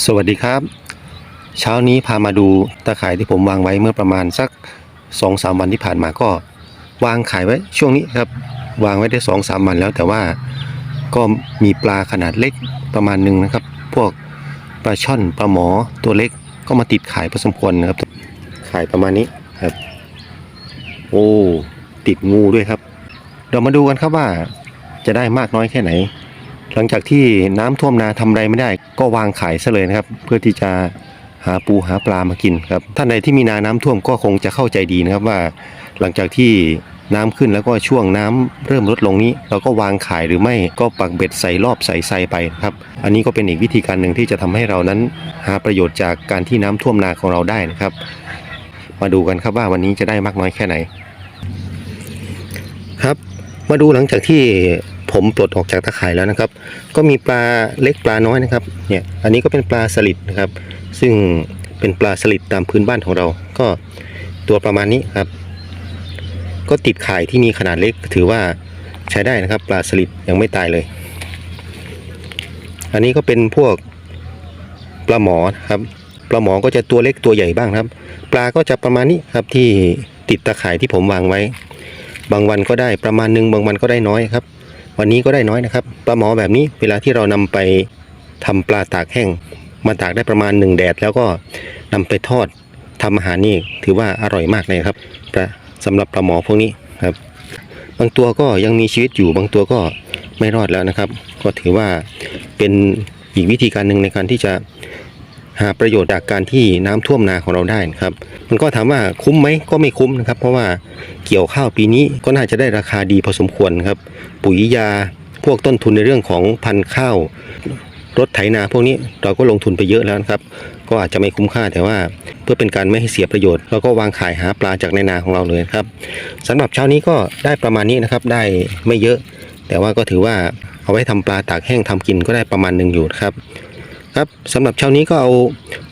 สวัสดีครับ เช้านี้พามาดูตะข่ายที่ผมวางไว้เมื่อประมาณสัก2อสวันที่ผ่านมาก็ วางขายไว้ช่วงนี้ครับ วางไว้ได้2อสวันแล้วแต่ว่าก็มีปลาขนาดเล็กประมาณหนึ่งนะครับ พวกปลาช่อนปลาหมอตัวเล็กก็มาติดขายพอสมควรนะครับ ขายประมาณนี้ครับ โอ้ติดงูด้วยครับ เรามาดูกันครับว่าจะได้มากน้อยแค่ไหน หลังจากที่น้ำท่วมนาทำอะไรไม่ได้ ก็วางขายซะเลยนะครับ เพื่อที่จะหาปูหาปลามากินครับท่านใดที่มีนาน้ำท่วมก็คงจะเข้าใจดีนะครับว่า หลังจากที่น้ำขึ้นแล้วก็ช่วงน้ำเริ่มลดลงนี้ เราก็วางขายหรือไม่ก็ปักเบ็ดใส่รอบใส่ไซไปครับอันนี้ก็เป็นอีกวิธีการหนึ่งที่จะทำให้เรานั้น หาประโยชน์จากการที่น้ำท่วมนาของเราได้นะครับ มาดูกันครับว่าวันนี้จะได้มากน้อยแค่ไหน ครับ มาดูหลังจากที่ ผมปลดออกจากตะข่ายแล้วนะครับ ก็มีปลาเล็กปลาน้อยนะครับเนี่ยอันนี้ก็เป็นปลาสลิดนะครับ ซึ่งเป็นปลาสลิดตามพื้นบ้านของเรา ก็ตัวประมาณนี้ครับ ก็ติดข่ายที่มีขนาดเล็กถือว่าใช้ได้นะครับ ปลาสลิดยังไม่ตายเลย อันนี้ก็เป็นพวกปลาหมอครับปลาหมอก็จะตัวเล็กตัวใหญ่บ้างครับ ปลาก็จะประมาณนี้ครับที่ติดตะข่ายที่ผมวางไว้ บางวันก็ได้ประมาณหนึงบางวันก็ได้น้อยครับ วันนี้ก็ได้น้อยนะครับปลาหมอแบบนี้เวลาที่เรานำไปทำปลาตากแห้งมาตากได้ประมาณหนึ่งแดด แล้วก็นำไปทอดทำอาหารนี่ถือว่าอร่อยมากเลยครับสำสำหรับปลาหมอพวกนี้ครับ บางตัวก็ยังมีชีวิตอยู่บางตัวก็ไม่รอดแล้วนะครับ ก็ถือว่าเป็นอีกวิธีการหนึ่งในการที่จะ หาประโยชน์จากการที่น้ำท่วมนาของเราได้นะครับ มันก็ถามว่าคุ้มไหมก็ไม่คุ้มนะครับ เพราะว่าเกี่ยวข้าวปีนี้ก็น่าจะได้ราคาดีพอสมควรครับ ปุ๋ยยาพวกต้นทุนในเรื่องของพันธุ์ข้าวรถไถนาพวกนี้เราก็ลงทุนไปเยอะแล้วนะครับ ก็อาจจะไม่คุ้มค่าแต่ว่า เพื่อเป็นการไม่ให้เสียประโยชน์เราก็วางขายหาปลาจากในนาของเราเลยครับสำหรับเช้านี้ก็ได้ประมาณนี้นะครับ ได้ไม่เยอะ แต่ว่าก็ถือว่าเอาไว้ทำปลาตากแห้งทำกินก็ได้ประมาณหนึ่งอยู่นะครับ ครับสำหรับเช้านี้ก็เอา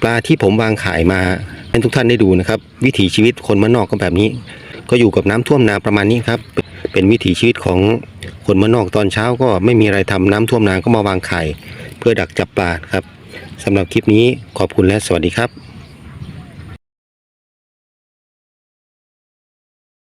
ปลาที่ผมวางขายมาให้ทุกท่านได้ดูนะครับ วิถีชีวิตคนมานนอกก็แบบนี้ ก็อยู่กับน้ำท่วมนาประมาณนี้ครับ เป็นวิถีชีวิตของคนมานนอกตอนเช้าก็ไม่มีอะไรทำน้ำท่วมนาก็มาวางไข่เพื่อดักจับปลาครับสำหรับคลิปนี้ขอบคุณและสวัสดีครับ